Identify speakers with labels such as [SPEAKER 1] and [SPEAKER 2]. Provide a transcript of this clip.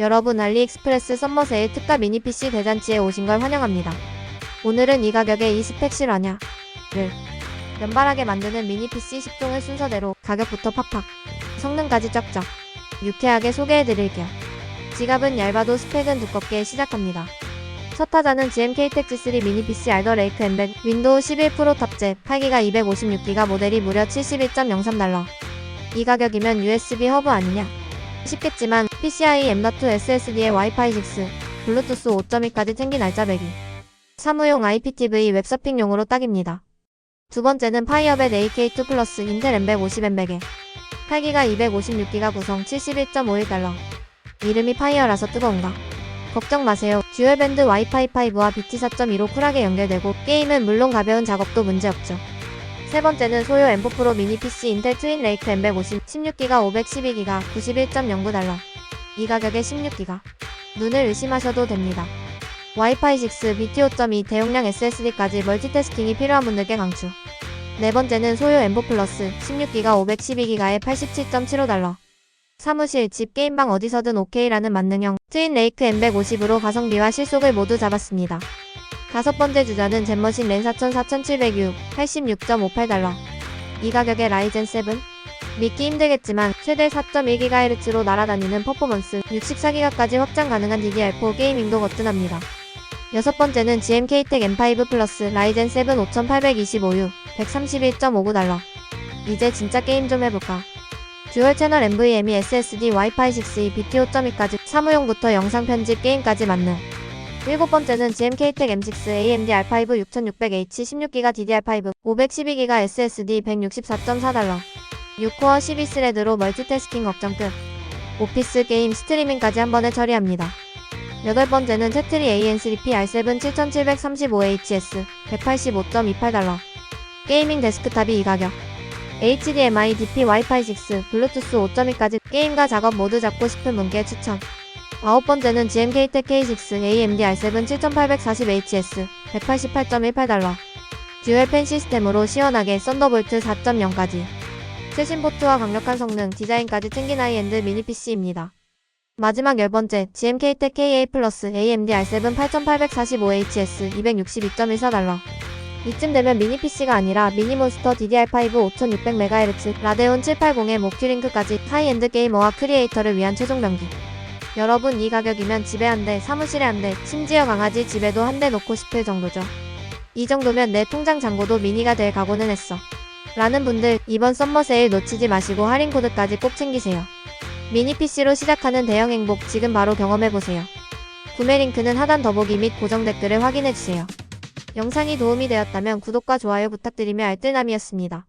[SPEAKER 1] 여러분 알리익스프레스 썸머 세일 특가 미니 PC 대잔치에 오신 걸 환영합니다. 오늘은 이 가격에 이 스펙 실화냐? 를 면발하게 만드는 미니 PC 10종을 순서대로 가격부터 팍팍 성능까지 쫙쫙 유쾌하게 소개해드릴게요. 지갑은 얇아도 스펙은 두껍게 시작합니다. 첫 타자는 GMK 텍 G3 미니 PC 알더 레이크 엠벳 윈도우 11 프로 탑재 8기가 256기가 모델이 무려 71.03달러. 이 가격이면 USB 허브 아니냐? 쉽겠지만 PCI M.2 SSD에 와이파이 6, 블루투스 5.2까지 챙긴 알짜배기. 사무용 IPTV 웹서핑용으로 딱입니다. 두 번째는 파이어벳 AK2 플러스 인텔 M150 M100에 8기가 256기가 구성 71.51달러. 이름이 파이어라서 뜨거운가? 걱정 마세요. 듀얼밴드 와이파이 5와 BT 4.15 쿨하게 연결되고 게임은 물론 가벼운 작업도 문제없죠. 세 번째는 소요 M4 프로 미니 PC 인텔 트윈 레이크 M150 16기가 512기가 91.09달러. 이 가격에 16기가. 눈을 의심하셔도 됩니다. 와이파이 6, BT 5.2 대용량 SSD까지 멀티태스킹이 필요한 분들께 강추. 네 번째는 소요 M4 플러스 16기가 512기가에 87.75달러. 사무실, 집, 게임방 어디서든 OK라는 만능형 트윈 레이크 M150으로 가성비와 실속을 모두 잡았습니다. 다섯 번째 주자는 젠머신 렌4000 4700U 86.58달러. 이 가격에 라이젠 7? 믿기 힘들겠지만 최대 4.1GHz로 날아다니는 퍼포먼스 64기가까지 확장 가능한 DDR4 게이밍도 거뜬합니다. 여섯 번째는 GMK-텍 M5 플러스 라이젠 7 5825U 131.59달러. 이제 진짜 게임 좀 해볼까? 듀얼 채널 NVMe SSD 와이파이 6E BT 5.2까지 사무용부터 영상 편집 게임까지 맞는 일곱 번째는 GMK-텍 M6 AMD R5 6600H 16기가 DDR5 512기가 SSD 164.4달러 6코어 12스레드로 멀티태스킹 걱정 끝. 오피스 게임 스트리밍까지 한 번에 처리합니다. 여덟 번째는 채트리 AN3P R7 7735HS 185.28달러. 게이밍 데스크탑이 이 가격. HDMI, DP, 와이파이 6, 블루투스 5.2까지 게임과 작업 모두 잡고 싶은 분께 추천. 아홉 번째는 GMK-텍 K6 AMD R7 7840HS 188.18달러. 듀얼 펜 시스템으로 시원하게 썬더볼트 4.0까지 최신 포트와 강력한 성능, 디자인까지 챙긴 하이엔드 미니 PC입니다. 마지막 열 번째 GMK-텍 KA 플러스 AMD R7 8845HS 262.14달러 이쯤 되면 미니 PC가 아니라 미니몬스터 DDR5 5600MHz 라데온 780의 목큐링크까지 하이엔드 게이머와 크리에이터를 위한 최종 병기 여러분 이 가격이면 집에 한 대, 사무실에 한 대, 심지어 강아지 집에도 한 대 놓고 싶을 정도죠. 이 정도면 내 통장 잔고도 미니가 될 각오는 했어. 라는 분들 이번 썸머 세일 놓치지 마시고 할인 코드까지 꼭 챙기세요. 미니 PC로 시작하는 대형 행복 지금 바로 경험해보세요. 구매 링크는 하단 더보기 및 고정 댓글을 확인해주세요. 영상이 도움이 되었다면 구독과 좋아요 부탁드리며 알뜰남이었습니다.